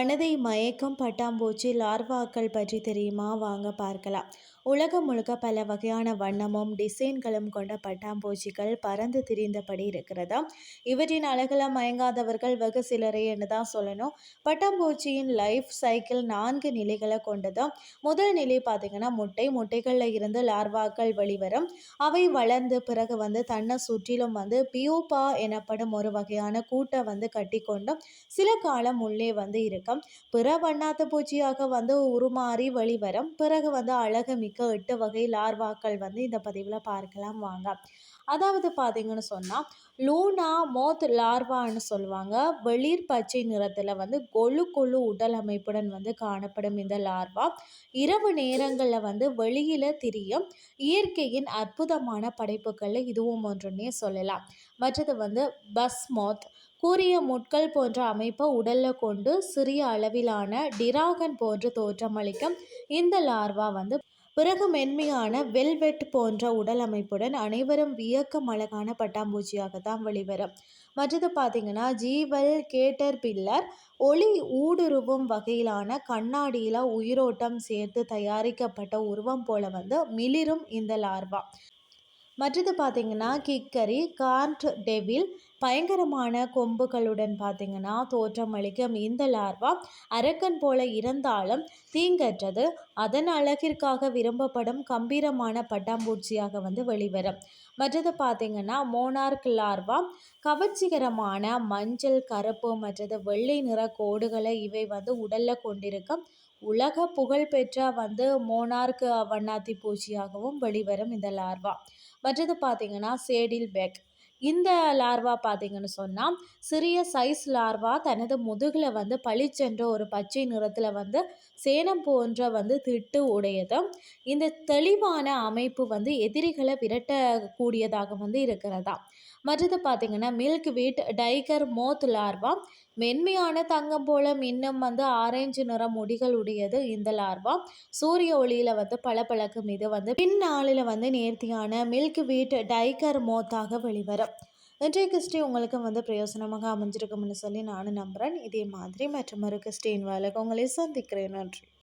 மனதை மயக்கும் பட்டாம்பூச்சி லார்வாக்கள் பற்றி தெரியுமா? வாங்க பார்க்கலாம். உலகம் முழுக்க பல வகையான வண்ணமும் டிசைன்களும் கொண்ட பட்டாம்பூச்சிகள் பறந்து திரிந்தபடி இருக்கிறதா? இவற்றின் அழகில் மயங்காதவர்கள் வெகு சிலரே என்று தான் சொல்லணும். பட்டாம்பூச்சியின் லைஃப் சைக்கிள் நான்கு நிலைகளை கொண்டது? முதல் நிலை பார்த்திங்கன்னா முட்டை. முட்டைகளில் இருந்து லார்வாக்கள் வெளிவரும். அவை வளர்ந்து பிறகு வந்து தன்னை சுற்றிலும் வந்து பியூபா எனப்படும் ஒரு வகையான கூட்டை வந்து கட்டிக்கொண்டும் சில காலம் உள்ளே வந்து இருக்கும். பிற வண்ணாத்து பூச்சியாக வந்து உருமாறி வெளிவரும். பிறகு வந்து அழகு மிக்க எட்டு வகை லார்வாக்கள் வந்து இந்த பதிவில் பார்க்கலாம் வாங்க. அதாவது பார்த்தீங்கன்னு சொன்னால் லூனா மோத் லார்வான்னு சொல்லுவாங்க. வெளிர் பச்சை நிறத்தில் வந்து கொழு கொழு உடல் அமைப்புடன் வந்து காணப்படும் இந்த லார்வா. இரவு நேரங்களில் வந்து வெளியில் திரியும் இயற்கையின் அற்புதமான படைப்புகளில் இதுவும் ஒன்றுன்னே சொல்லலாம். மற்றது வந்து பஸ் மோத் கூறிய முட்கள் போன்ற அமைப்பை உடலில் கொண்டு சிறிய அளவிலான டிராகன் போன்று தோற்றமளிக்கும் இந்த லார்வா வந்து பிறகு மென்மையான வெல்வெட் போன்ற உடல் அமைப்புடன் அனைவரும் வியக்கம் அழகான பட்டாம்பூச்சியாக தான் வெளிவரும். மற்றது பார்த்தீங்கன்னா ஜீவல் கேட்டர் பில்லர் ஒளி ஊடுருவும் வகையிலான கண்ணாடியில் உயிரோட்டம் சேர்த்து தயாரிக்கப்பட்ட உருவம் போல வந்து மிளிரும் இந்த லார்வா. மற்றது பார்த்திங்கன்னா கிக்கரி கார்ட் டெவில் பயங்கரமான கொம்புகளுடன் பார்த்திங்கன்னா தோற்றம் அளிக்கும் இந்த லார்வா அரக்கன் போல இருந்தாலும் தீங்கற்றது. அதன் அழகிற்காக விரும்பப்படும் கம்பீரமான பட்டாம்பூச்சியாக வந்து வெளிவரும். மற்றது பார்த்திங்கன்னா மோனார்க் லார்வா கவர்ச்சிகரமான மஞ்சள் கருப்பு மற்றது வெள்ளை நிற கோடுகளை இவை வந்து உடலில் கொண்டிருக்கும் உலக புகழ்பெற்ற வந்து மோனார்க் வண்ணாத்தி பூச்சியாகவும் வெளிவரும் இந்த லார்வா. மற்றது பார்த்திங்கன்னா சேடில் பேக். இந்த லார்வா பார்த்தீங்கன்னு சொன்னால் சிறிய சைஸ் லார்வா தனது முதுகில் வந்து பளிச்சென்ற ஒரு பச்சை நிறத்தில் வந்து சேனம் போன்ற வந்து திட்டு உடையது. இந்த தெளிவான அமைப்பு வந்து எதிரிகளை விரட்டக்கூடியதாக வந்து இருக்கிறதா? மற்றது பார்த்திங்கன்னா மில்க் வீட் டைகர் மோத் லார்வா. மென்மையான தங்கம் போல இன்னும் வந்து ஆரஞ்சு நிற முடிகள் உடையது இந்த லார்வா. சூரிய ஒளியில் வந்து பளபளக்கும் இது வந்து பின்னாளில் வந்து நேர்த்தியான மில்க் வீட் டைகர் மோத்தாக வெளிவரும். இன்றைய கிறிஸ்டி உங்களுக்கு வந்து பிரயோசனமாக அமைஞ்சிருக்கும்னு சொல்லி நானும் நம்புகிறேன் இதே மாதிரி மற்றும் ஒரு கிறிஸ்டின் வேலைக்கு உங்களை சந்திக்கிறேன். நன்றி.